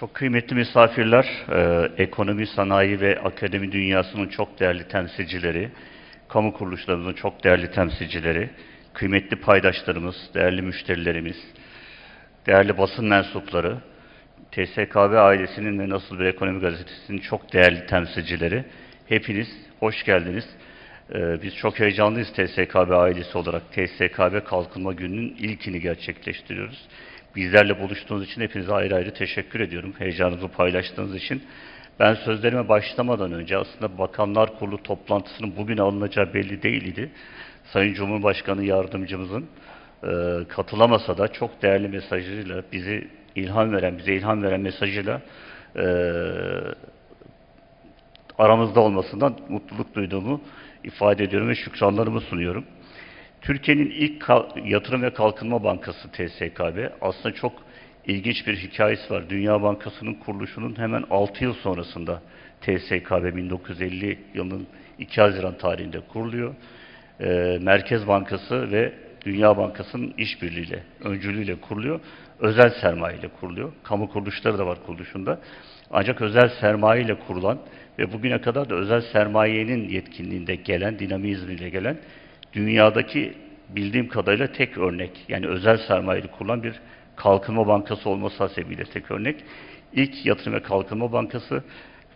Çok kıymetli misafirler, e, ekonomi, sanayi ve akademi dünyasının çok değerli temsilcileri, kamu kuruluşlarımızın çok değerli temsilcileri, kıymetli paydaşlarımız, değerli müşterilerimiz, değerli basın mensupları, TSKB ailesinin ve Nasıl Bir Ekonomi Gazetesi'nin çok değerli temsilcileri, hepiniz hoş geldiniz. Ee, Biz çok heyecanlıyız TSKB ailesi olarak. TSKB Kalkınma Günü'nün ilkini gerçekleştiriyoruz. Bizlerle buluştuğunuz için hepinize ayrı ayrı teşekkür ediyorum. Heyecanınızı paylaştığınız için. Ben sözlerime başlamadan önce aslında Bakanlar Kurulu toplantısının bugün alınacağı belli değildi. Sayın Cumhurbaşkanı Yardımcımızın e, katılamasa da çok değerli mesajıyla bizi ilham veren, bize ilham veren mesajıyla e, aramızda olmasından mutluluk duyduğumu ifade ediyorum ve şükranlarımı sunuyorum. Türkiye'nin ilk yatırım ve kalkınma bankası TSKB aslında çok ilginç bir hikayesi var. Dünya Bankası'nın kuruluşunun hemen 6 yıl sonrasında TSKB 1950 yılının 2 Haziran tarihinde kuruluyor. Ee, Merkez Bankası ve Dünya Bankası'nın işbirliğiyle, öncülüğüyle kuruluyor. Özel sermaye ile kuruluyor. Kamu kuruluşları da var kuruluşunda. Ancak özel sermaye ile kurulan ve bugüne kadar da özel sermayenin yetkinliğinde gelen, dinamizmiyle gelen dünyadaki bildiğim kadarıyla tek örnek, yani özel sermayeli kurulan bir kalkınma bankası olması hasebiyle tek örnek. İlk yatırım ve kalkınma bankası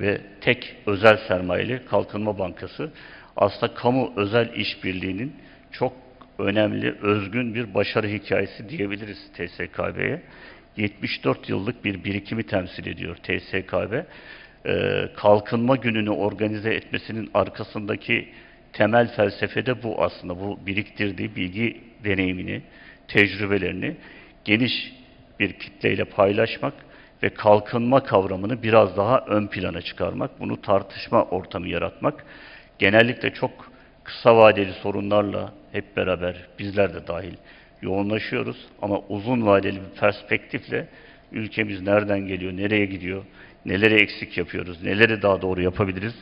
ve tek özel sermayeli kalkınma bankası aslında kamu özel işbirliğinin çok önemli, özgün bir başarı hikayesi diyebiliriz TSKB'ye. 74 yıllık bir birikimi temsil ediyor TSKB. Ee, kalkınma gününü organize etmesinin arkasındaki temel felsefe de bu aslında. Bu biriktirdiği bilgi deneyimini, tecrübelerini geniş bir kitleyle paylaşmak ve kalkınma kavramını biraz daha ön plana çıkarmak, bunu tartışma ortamı yaratmak, genellikle çok kısa vadeli sorunlarla hep beraber bizler de dahil yoğunlaşıyoruz ama uzun vadeli bir perspektifle ülkemiz nereden geliyor, nereye gidiyor, neleri eksik yapıyoruz, neleri daha doğru yapabiliriz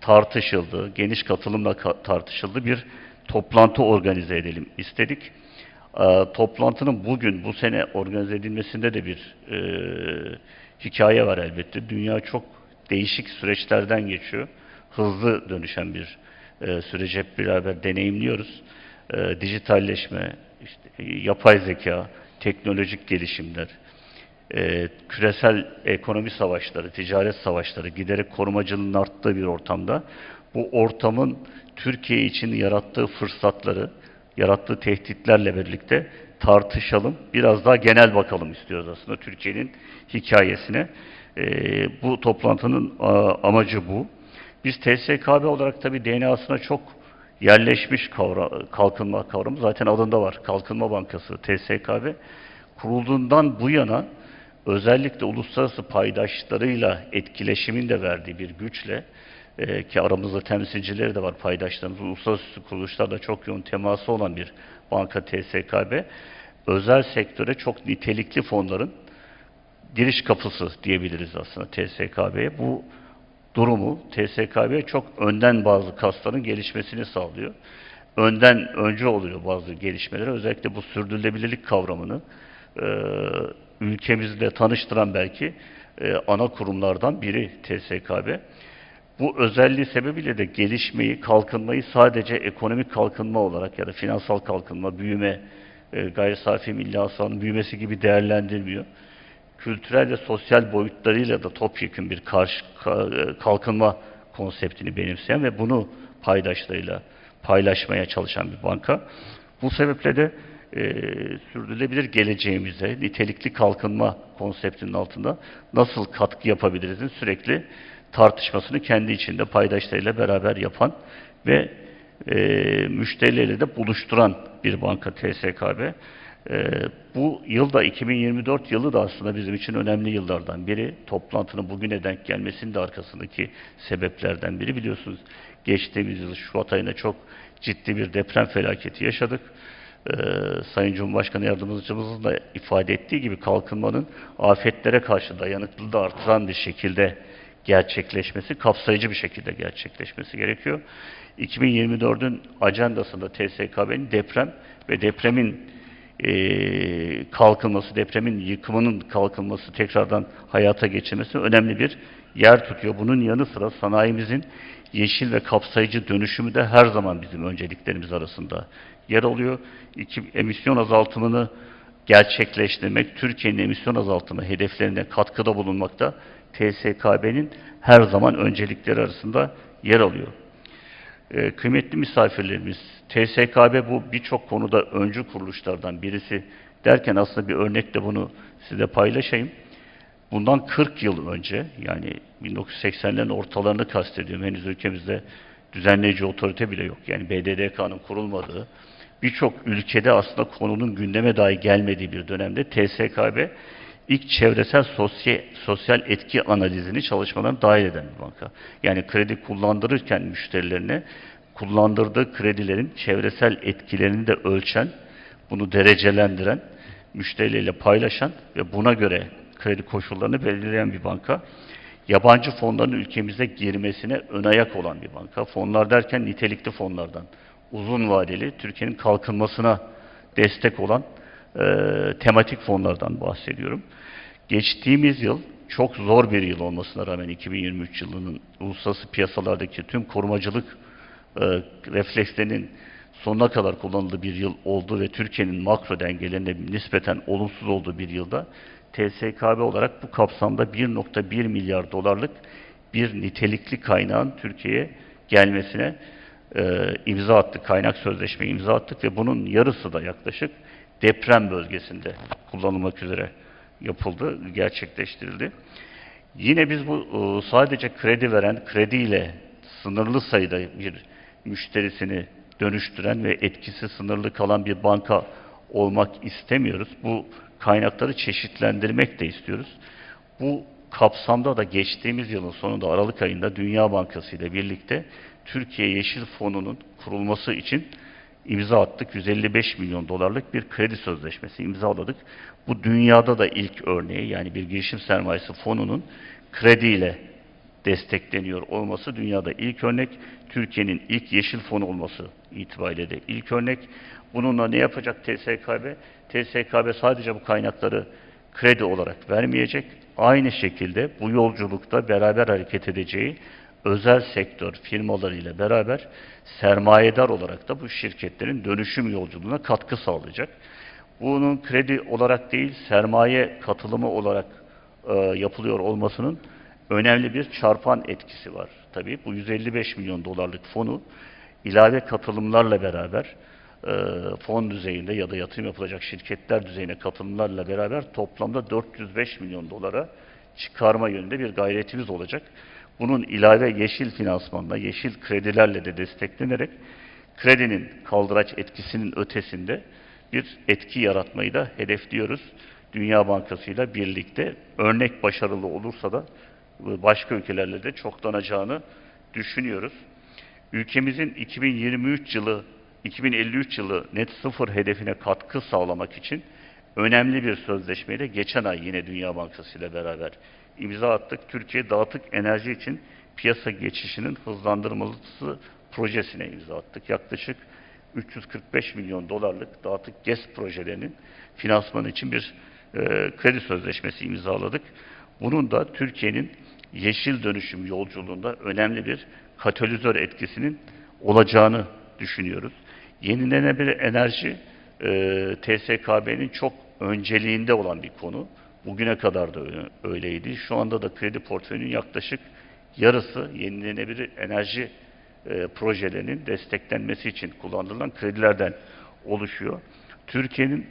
tartışıldığı, geniş katılımla ka- tartışıldığı bir toplantı organize edelim istedik. Ee, toplantının bugün, bu sene organize edilmesinde de bir e, hikaye var elbette. Dünya çok değişik süreçlerden geçiyor. Hızlı dönüşen bir e, süreci hep beraber deneyimliyoruz. E, dijitalleşme, işte, e, yapay zeka, teknolojik gelişimler, e, küresel ekonomi savaşları, ticaret savaşları giderek korumacılığın arttığı bir ortamda bu ortamın Türkiye için yarattığı fırsatları, yarattığı tehditlerle birlikte tartışalım. Biraz daha genel bakalım istiyoruz aslında Türkiye'nin hikayesine. E, bu toplantının a, amacı bu. Biz TSKB olarak tabii DNA'sına çok yerleşmiş kavra, kalkınma kavramı zaten adında var. Kalkınma Bankası TSKB kurulduğundan bu yana özellikle uluslararası paydaşlarıyla etkileşimin de verdiği bir güçle e, ki aramızda temsilcileri de var paydaşlarımız, uluslararası kuruluşlarla çok yoğun teması olan bir banka TSKB, özel sektöre çok nitelikli fonların giriş kapısı diyebiliriz aslında TSKB'ye. Bu durumu TSKB çok önden bazı kasların gelişmesini sağlıyor. Önden önce oluyor bazı gelişmeleri. Özellikle bu sürdürülebilirlik kavramını e, ülkemizle tanıştıran belki e, ana kurumlardan biri TSKB. Bu özelliği sebebiyle de gelişmeyi, kalkınmayı sadece ekonomik kalkınma olarak ya da finansal kalkınma, büyüme, e, gayri safi milli hasılanın büyümesi gibi değerlendirmiyor. Kültürel ve sosyal boyutlarıyla da topyekun bir karşı, ka- e, kalkınma konseptini benimseyen ve bunu paydaşlarıyla paylaşmaya çalışan bir banka. Bu sebeple de e, sürdürülebilir geleceğimize, nitelikli kalkınma konseptinin altında nasıl katkı yapabilirizin sürekli tartışmasını kendi içinde paydaşlarıyla beraber yapan ve e, müşterileriyle de buluşturan bir banka TSKB. E, bu yılda 2024 yılı da aslında bizim için önemli yıllardan biri. Toplantının bugüne denk gelmesinin de arkasındaki sebeplerden biri. Biliyorsunuz geçtiğimiz yıl Şubat ayında çok ciddi bir deprem felaketi yaşadık. Ee, Sayın Cumhurbaşkanı Yardımcımızın da ifade ettiği gibi kalkınmanın afetlere karşı dayanıklılığı da artıran bir şekilde gerçekleşmesi, kapsayıcı bir şekilde gerçekleşmesi gerekiyor. 2024'ün ajandasında TSKB'nin deprem ve depremin e, kalkınması, depremin yıkımının kalkınması, tekrardan hayata geçirmesi önemli bir yer tutuyor. Bunun yanı sıra sanayimizin yeşil ve kapsayıcı dönüşümü de her zaman bizim önceliklerimiz arasında yer alıyor. İki, emisyon azaltımını gerçekleştirmek, Türkiye'nin emisyon azaltımı hedeflerine katkıda bulunmakta TSKB'nin her zaman öncelikleri arasında yer alıyor. Ee, kıymetli misafirlerimiz, TSKB bu birçok konuda öncü kuruluşlardan birisi derken aslında bir örnekle bunu size paylaşayım. Bundan 40 yıl önce yani 1980'lerin ortalarını kastediyorum. Henüz ülkemizde düzenleyici otorite bile yok. Yani BDDK'nın kurulmadığı, birçok ülkede aslında konunun gündeme dahi gelmediği bir dönemde TSKB ilk çevresel sosyal, sosyal etki analizini çalışmalarına dahil eden bir banka. Yani kredi kullandırırken müşterilerine kullandırdığı kredilerin çevresel etkilerini de ölçen, bunu derecelendiren, müşterileriyle paylaşan ve buna göre kredi koşullarını belirleyen bir banka. Yabancı fonların ülkemize girmesine ön ayak olan bir banka. Fonlar derken nitelikli fonlardan, uzun vadeli Türkiye'nin kalkınmasına destek olan e, tematik fonlardan bahsediyorum. Geçtiğimiz yıl çok zor bir yıl olmasına rağmen 2023 yılının uluslararası piyasalardaki tüm korumacılık e, reflekslerinin sonuna kadar kullanıldığı bir yıl oldu ve Türkiye'nin makro dengelerinde nispeten olumsuz olduğu bir yılda TSKB olarak bu kapsamda 1.1 milyar dolarlık bir nitelikli kaynağın Türkiye'ye gelmesine e, imza attık, kaynak sözleşme imza attık ve bunun yarısı da yaklaşık deprem bölgesinde kullanılmak üzere yapıldı, gerçekleştirildi. Yine biz bu e, sadece kredi veren, krediyle sınırlı sayıda bir müşterisini dönüştüren ve etkisi sınırlı kalan bir banka olmak istemiyoruz. Bu kaynakları çeşitlendirmek de istiyoruz. Bu kapsamda da geçtiğimiz yılın sonunda Aralık ayında Dünya Bankası ile birlikte Türkiye Yeşil Fonu'nun kurulması için imza attık. 155 milyon dolarlık bir kredi sözleşmesi imzaladık. Bu dünyada da ilk örneği yani bir girişim sermayesi fonunun krediyle destekleniyor olması dünyada ilk örnek. Türkiye'nin ilk yeşil fonu olması itibariyle de ilk örnek. Bununla ne yapacak TSKB? TSKB sadece bu kaynakları kredi olarak vermeyecek. Aynı şekilde bu yolculukta beraber hareket edeceği özel sektör firmalarıyla beraber sermayedar olarak da bu şirketlerin dönüşüm yolculuğuna katkı sağlayacak. Bunun kredi olarak değil, sermaye katılımı olarak e, yapılıyor olmasının önemli bir çarpan etkisi var. Tabii bu 155 milyon dolarlık fonu ilave katılımlarla beraber e, fon düzeyinde ya da yatırım yapılacak şirketler düzeyine katılımlarla beraber toplamda 405 milyon dolara çıkarma yönünde bir gayretimiz olacak. Bunun ilave yeşil finansmanla, yeşil kredilerle de desteklenerek kredinin kaldıraç etkisinin ötesinde bir etki yaratmayı da hedefliyoruz. Dünya Bankası ile birlikte örnek başarılı olursa da başka ülkelerle de çoklanacağını düşünüyoruz. Ülkemizin 2023 yılı 2053 yılı net sıfır hedefine katkı sağlamak için önemli bir sözleşmeyle geçen ay yine Dünya Bankası ile beraber imza attık. Türkiye dağıtık enerji için piyasa geçişinin hızlandırılması projesine imza attık. Yaklaşık 345 milyon dolarlık dağıtık GES projelerinin finansmanı için bir e, kredi sözleşmesi imzaladık. Bunun da Türkiye'nin yeşil dönüşüm yolculuğunda önemli bir katalizör etkisinin olacağını düşünüyoruz. Yenilenebilir enerji e, TSKB'nin çok önceliğinde olan bir konu. Bugüne kadar da öyle- öyleydi. Şu anda da kredi portföyünün yaklaşık yarısı yenilenebilir enerji e, projelerinin desteklenmesi için kullanılan kredilerden oluşuyor. Türkiye'nin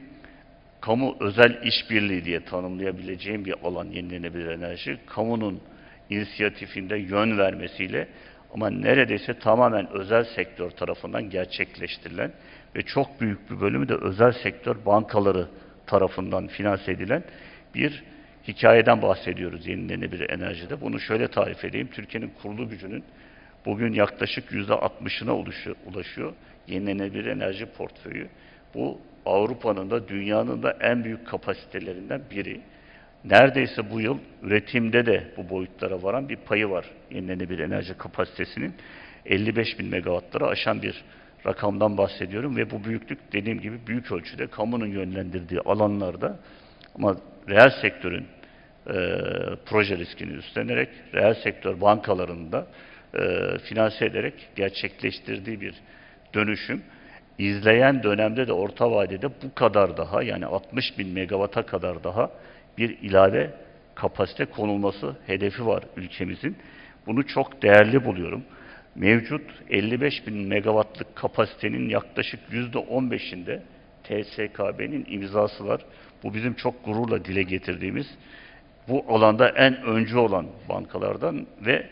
kamu özel işbirliği diye tanımlayabileceğim bir alan yenilenebilir enerji. Kamunun inisiyatifinde yön vermesiyle ama neredeyse tamamen özel sektör tarafından gerçekleştirilen ve çok büyük bir bölümü de özel sektör bankaları tarafından finanse edilen bir hikayeden bahsediyoruz yenilenebilir enerjide. Bunu şöyle tarif edeyim. Türkiye'nin kurulu gücünün bugün yaklaşık yüzde 60'ına ulaşıyor, ulaşıyor yenilenebilir enerji portföyü. Bu Avrupa'nın da dünyanın da en büyük kapasitelerinden biri. Neredeyse bu yıl üretimde de bu boyutlara varan bir payı var yenilenebilir enerji kapasitesinin. 55 bin megawattları aşan bir rakamdan bahsediyorum ve bu büyüklük dediğim gibi büyük ölçüde kamunun yönlendirdiği alanlarda ama reel sektörün e, proje riskini üstlenerek reel sektör bankalarında e, finanse ederek gerçekleştirdiği bir dönüşüm izleyen dönemde de orta vadede bu kadar daha yani 60 bin megawata kadar daha bir ilave kapasite konulması hedefi var ülkemizin. Bunu çok değerli buluyorum. Mevcut 55 bin megawattlık kapasitenin yaklaşık %15'inde TSKB'nin imzası var. Bu bizim çok gururla dile getirdiğimiz bu alanda en öncü olan bankalardan ve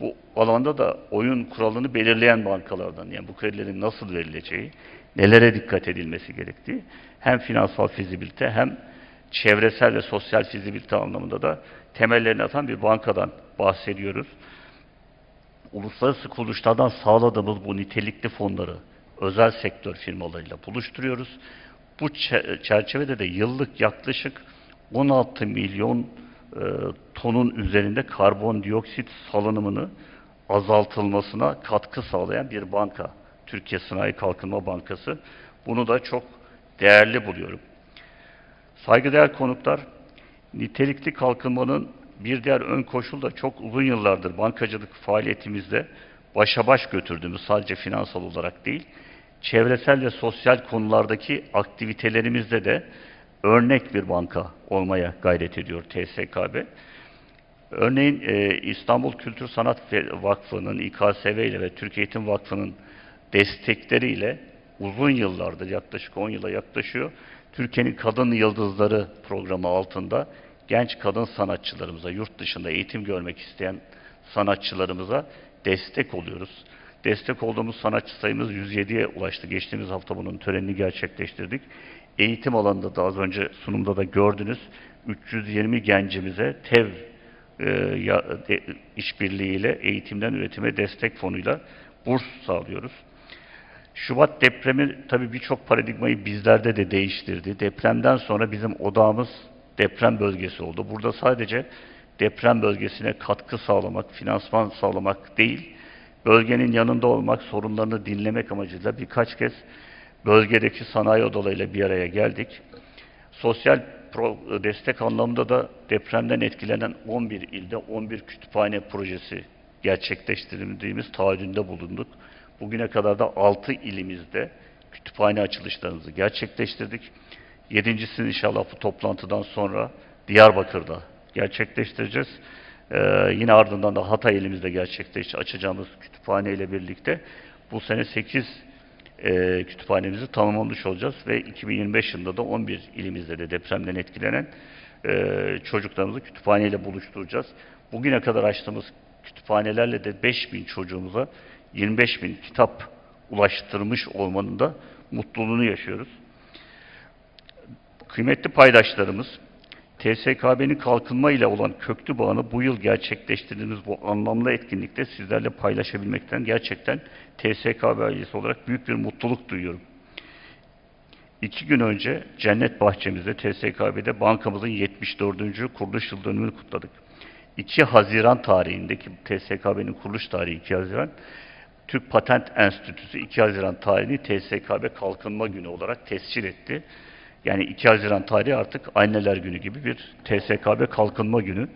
bu alanda da oyun kuralını belirleyen bankalardan. Yani bu kredilerin nasıl verileceği, nelere dikkat edilmesi gerektiği hem finansal fizibilite hem çevresel ve sosyal fizibilite anlamında da temellerini atan bir bankadan bahsediyoruz. Uluslararası kuruluşlardan sağladığımız bu nitelikli fonları özel sektör firmalarıyla buluşturuyoruz. Bu çe- çerçevede de yıllık yaklaşık 16 milyon e, tonun üzerinde karbondioksit salınımını azaltılmasına katkı sağlayan bir banka. Türkiye Sanayi Kalkınma Bankası. Bunu da çok değerli buluyorum. Saygıdeğer konuklar, nitelikli kalkınmanın bir diğer ön koşulu da çok uzun yıllardır bankacılık faaliyetimizde başa baş götürdüğümüz sadece finansal olarak değil, çevresel ve sosyal konulardaki aktivitelerimizde de örnek bir banka olmaya gayret ediyor TSKB. Örneğin e, İstanbul Kültür Sanat Vakfı'nın, İKSV ile ve Türkiye Eğitim Vakfı'nın destekleriyle uzun yıllardır, yaklaşık 10 yıla yaklaşıyor, Türkiye'nin Kadın Yıldızları programı altında genç kadın sanatçılarımıza, yurt dışında eğitim görmek isteyen sanatçılarımıza destek oluyoruz. Destek olduğumuz sanatçı sayımız 107'ye ulaştı. Geçtiğimiz hafta bunun törenini gerçekleştirdik. Eğitim alanında da az önce sunumda da gördünüz. 320 gencimize TEV e, de, işbirliğiyle eğitimden üretime destek fonuyla burs sağlıyoruz. Şubat depremi tabii birçok paradigmayı bizlerde de değiştirdi. Depremden sonra bizim odağımız deprem bölgesi oldu. Burada sadece deprem bölgesine katkı sağlamak, finansman sağlamak değil, bölgenin yanında olmak, sorunlarını dinlemek amacıyla birkaç kez bölgedeki sanayi odalarıyla bir araya geldik. Sosyal destek anlamında da depremden etkilenen 11 ilde 11 kütüphane projesi gerçekleştirdiğimiz taahhüdünde bulunduk. Bugüne kadar da 6 ilimizde kütüphane açılışlarımızı gerçekleştirdik. Yedincisini inşallah bu toplantıdan sonra Diyarbakır'da gerçekleştireceğiz. Ee, yine ardından da Hatay ilimizde gerçekleş açacağımız kütüphane ile birlikte bu sene 8 e, kütüphanemizi tamamlamış olacağız ve 2025 yılında da 11 ilimizde de depremden etkilenen e, çocuklarımızı kütüphaneyle buluşturacağız. Bugüne kadar açtığımız kütüphanelerle de 5000 çocuğumuza 25 bin kitap ulaştırmış olmanın da mutluluğunu yaşıyoruz. Kıymetli paydaşlarımız, TSKB'nin kalkınma ile olan köklü bağını bu yıl gerçekleştirdiğimiz bu anlamlı etkinlikte sizlerle paylaşabilmekten gerçekten TSKB ailesi olarak büyük bir mutluluk duyuyorum. İki gün önce Cennet Bahçemizde TSKB'de bankamızın 74. kuruluş yıl dönümünü kutladık. 2 Haziran tarihindeki TSKB'nin kuruluş tarihi 2 Haziran, Türk Patent Enstitüsü 2 Haziran tarihini TSKB Kalkınma Günü olarak tescil etti. Yani 2 Haziran tarihi artık Anneler Günü gibi bir TSKB Kalkınma Günü.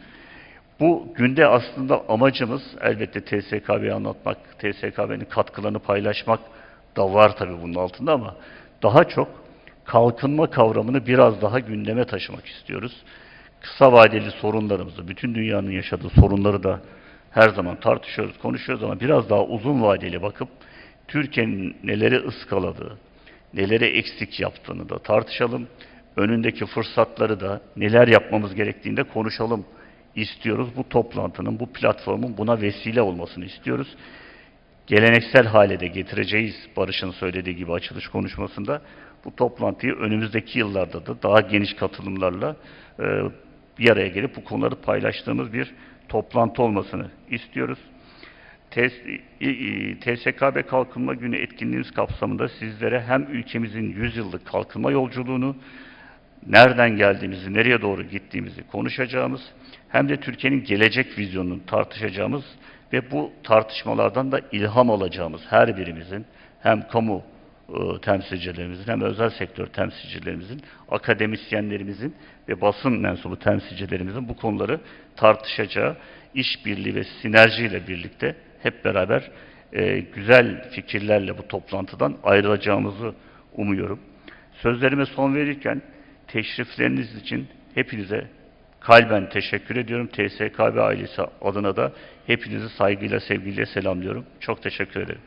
Bu günde aslında amacımız elbette TSKB'yi anlatmak, TSKB'nin katkılarını paylaşmak da var tabii bunun altında ama daha çok kalkınma kavramını biraz daha gündeme taşımak istiyoruz. Kısa vadeli sorunlarımızı, bütün dünyanın yaşadığı sorunları da her zaman tartışıyoruz, konuşuyoruz ama biraz daha uzun vadeli bakıp Türkiye'nin neleri ıskaladığı, neleri eksik yaptığını da tartışalım. Önündeki fırsatları da neler yapmamız gerektiğini de konuşalım istiyoruz. Bu toplantının, bu platformun buna vesile olmasını istiyoruz. Geleneksel hale de getireceğiz Barış'ın söylediği gibi açılış konuşmasında. Bu toplantıyı önümüzdeki yıllarda da daha geniş katılımlarla e, bir araya gelip bu konuları paylaştığımız bir toplantı olmasını istiyoruz. TSKB Kalkınma Günü etkinliğimiz kapsamında sizlere hem ülkemizin 100 yıllık kalkınma yolculuğunu, nereden geldiğimizi, nereye doğru gittiğimizi konuşacağımız, hem de Türkiye'nin gelecek vizyonunu tartışacağımız ve bu tartışmalardan da ilham alacağımız her birimizin, hem kamu e, temsilcilerimizin hem özel sektör temsilcilerimizin, akademisyenlerimizin ve basın mensubu temsilcilerimizin bu konuları tartışacağı işbirliği ve sinerjiyle birlikte hep beraber e, güzel fikirlerle bu toplantıdan ayrılacağımızı umuyorum. Sözlerime son verirken teşrifleriniz için hepinize kalben teşekkür ediyorum. TSKB ailesi adına da hepinizi saygıyla, sevgiyle selamlıyorum. Çok teşekkür ederim.